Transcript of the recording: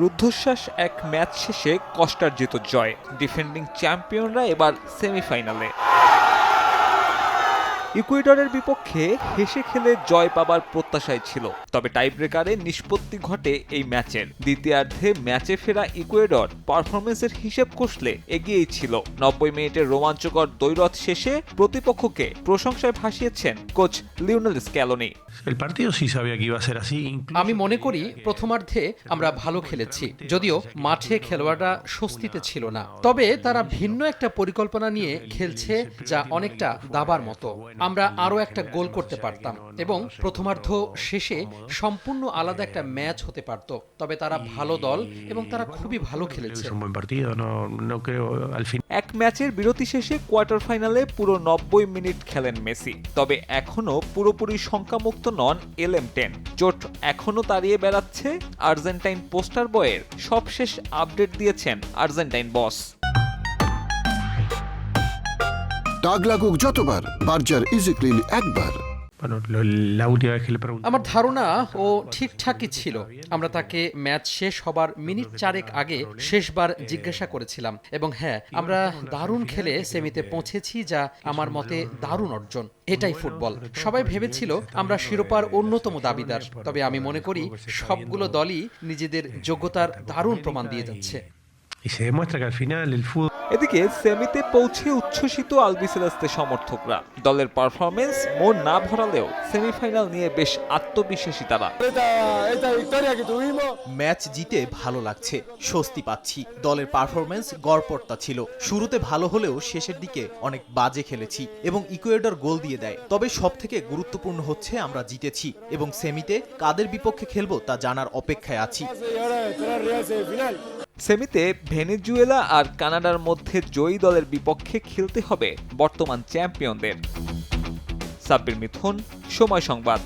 রুদ্ধশ্বাস এক ম্যাচ শেষে কষ্টার্জিত জয়। ডিফেন্ডিং চ্যাম্পিয়নরা এবার সেমিফাইনালে। ইকুয়েডরের বিপক্ষে হেসে খেলে জয় পাবার প্রত্যাশায় ছিল। তবে টাইব্রেকারে নিষ্পত্তি ঘটে এই ম্যাচের। দ্বিতীয়ার্ধে ম্যাচে ফেরা ইকুয়েডর পারফরমেন্সের হিসেব কষলে এগিয়েই ছিল। নব্বই মিনিটের রোমাঞ্চকর দৈরথ শেষে প্রতিপক্ষকে প্রশংসায় ভাসিয়েছেন কোচ লিওনেল স্ক্যালোনি। আমি মনে করি প্রথমার্ধে আমরা ভালো খেলেছি যদিও মাঠে খেলোয়াড়রা স্বস্তিতে ছিল না। তবে তারা ভিন্ন একটা পরিকল্পনা নিয়ে খেলছে যা অনেকটা দাবার মতো। আমরা আরও একটা গোল করতে পারতাম এবং প্রথমার্ধ শেষে সম্পূর্ণ আলাদা একটা ম্যাচ হতে পারত। তবে তারা ভালো দল এবং তারা খুবই ভালো খেলেছে. এক ম্যাচের বিরতি শেষে কোয়ার্টার ফাইনালে পুরো নব্বই মিনিট খেলেন মেসি। তবে এখনও পুরোপুরি শঙ্কামুক্ত নন এলএম টেন। চোট এখনও তাড়িয়ে বেড়াচ্ছে আর্জেন্টাইন পোস্টার বয়ের সবশেষ আপডেট দিয়েছেন আর্জেন্টাইন বস। দাগ লাগুক যতবার বার্জার ইজি ক্লিন একবার. আমার ধারণা ও ঠিকঠাকই ছিল। আমরা তাকে ম্যাচ শেষ হবার মিনিট চারেক আগে শেষবার জিজ্ঞাসা করেছিলাম। এবং হ্যাঁ আমরা দারুণ খেলে সেমিতে পৌঁছেছি যা আমার মতে দারুণ অর্জন। এটাই ফুটবল। সবাই ভেবেছিল আমরা শিরোপার অন্যতম দাবিদার। তবে আমি মনে করি সবগুলো দলই নিজেদের যোগ্যতার দারুণ প্রমাণ দিয়ে যাচ্ছে। এদিকে সেমিতে পৌঁছে উচ্ছ্বসিত আলবিসেলাস্তে সমর্থকরা। দলের পারফরমেন্স মন না ভরালেও সেমিফাইনাল নিয়ে বেশ আত্মবিশ্বাসী তারা। ম্যাচ জিতে ভালো লাগছে স্বস্তি পাচ্ছি। দলের পারফরমেন্স গড়পড়তা ছিল। শুরুতে ভালো হলেও শেষের দিকে অনেক বাজে খেলেছি এবং ইকুয়েডর গোল দিয়ে দেয়। তবে সবথেকে গুরুত্বপূর্ণ হচ্ছে আমরা জিতেছি এবং সেমিতে কাদের বিপক্ষে খেলব তা জানার অপেক্ষায় আছি। সেমিতে ভেনেজুয়েলা আর কানাডার মধ্যে জয়ী দলের বিপক্ষে খেলতে হবে বর্তমান চ্যাম্পিয়নদের। সাব্বির মিথুন, সময় সংবাদ।